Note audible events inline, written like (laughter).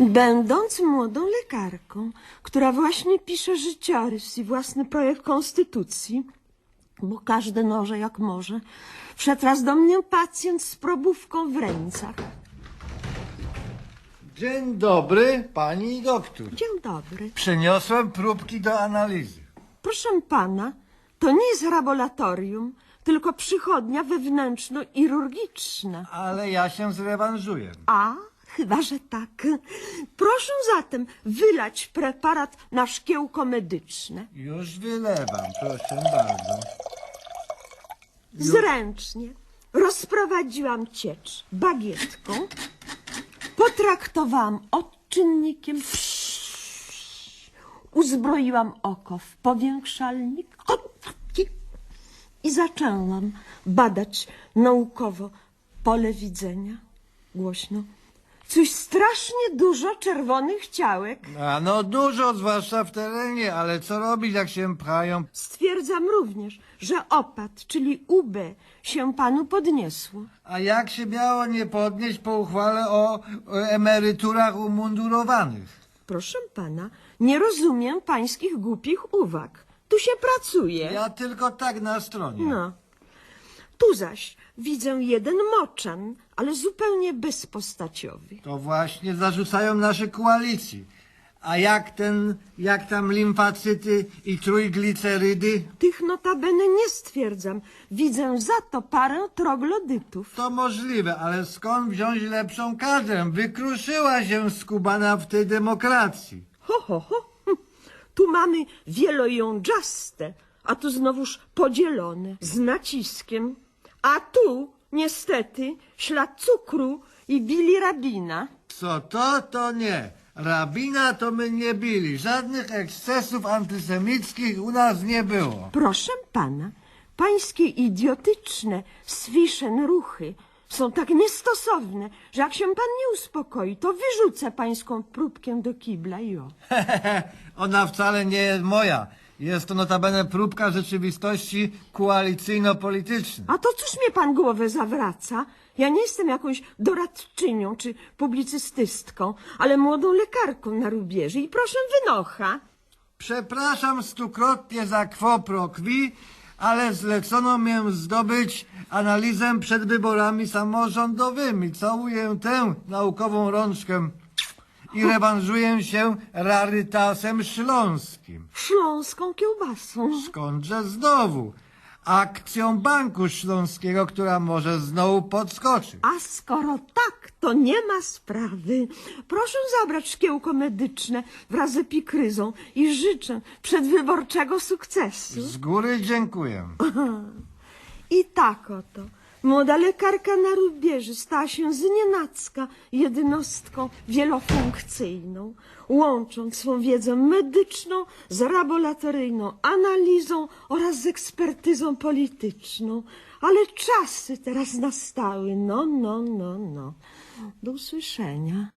Będąc młodą lekarką, która właśnie pisze życiorys i własny projekt konstytucji, bo każdy noże jak może, wszedł raz do mnie pacjent z probówką w rękach. Dzień dobry, pani doktor. Dzień dobry. Przyniosłem próbki do analizy. Proszę pana, to nie jest laboratorium, tylko przychodnia wewnętrzno-chirurgiczna. Ale ja się zrewanżuję. A, chyba, że tak. Proszę zatem wylać preparat na szkiełko medyczne. Już wylewam, proszę bardzo. Zręcznie rozprowadziłam ciecz bagietką, potraktowałam odczynnikiem, uzbroiłam oko w powiększalnik i zaczęłam badać naukowo pole widzenia. Głośno. Coś strasznie dużo czerwonych ciałek. A no dużo, zwłaszcza w terenie, ale co robić, jak się pchają? Stwierdzam również, że opad, czyli UB, się panu podniesło. A jak się miało nie podnieść po uchwale o, o emeryturach umundurowanych? Proszę pana, nie rozumiem pańskich głupich uwag. Tu się pracuje. Ja tylko tak na stronie. No. Tu zaś widzę jeden moczan, ale zupełnie bezpostaciowy. To właśnie zarzucają nasze koalicji. A jak ten, jak tam limfacyty i trójglicerydy? Tych notabene nie stwierdzam. Widzę za to parę troglodytów. To możliwe, ale skąd wziąć lepszą kadrę? Wykruszyła się skubana w tej demokracji. Ho, ho, ho. Hm. (laughs) Tu mamy wielojądżaste, a tu znowuż podzielone z naciskiem. A tu, niestety, ślad cukru i bilirabina. Co to, to nie. Rabina to my nie bili. Żadnych ekscesów antysemickich u nas nie było. Proszę pana, pańskie idiotyczne swiszeń ruchy są tak niestosowne, że jak się pan nie uspokoi, to wyrzucę pańską próbkę do kibla i o. (laughs) Ona wcale nie jest moja. Jest to notabene próbka rzeczywistości koalicyjno-politycznej. A to cóż mnie pan głowę zawraca? Ja nie jestem jakąś doradczynią czy publicystystką, ale młodą lekarką na rubieży i proszę wynocha. Przepraszam stukrotnie za quo pro qui, ale zlecono mię zdobyć analizę przed wyborami samorządowymi. Całuję tę naukową rączkę i rewanżuję się rarytasem śląskim. Śląską kiełbasą. Skądże znowu? Akcją Banku Śląskiego, która może znowu podskoczyć. A skoro tak, to nie ma sprawy. Proszę zabrać szkiełko medyczne wraz z epikryzą i życzę przedwyborczego sukcesu. Z góry dziękuję. (laughs) I tak oto młoda lekarka na rubieży stała się znienacka jednostką wielofunkcyjną, łącząc swą wiedzę medyczną z laboratoryjną analizą oraz z ekspertyzą polityczną. Ale czasy teraz nastały. No, no, no, no. Do usłyszenia.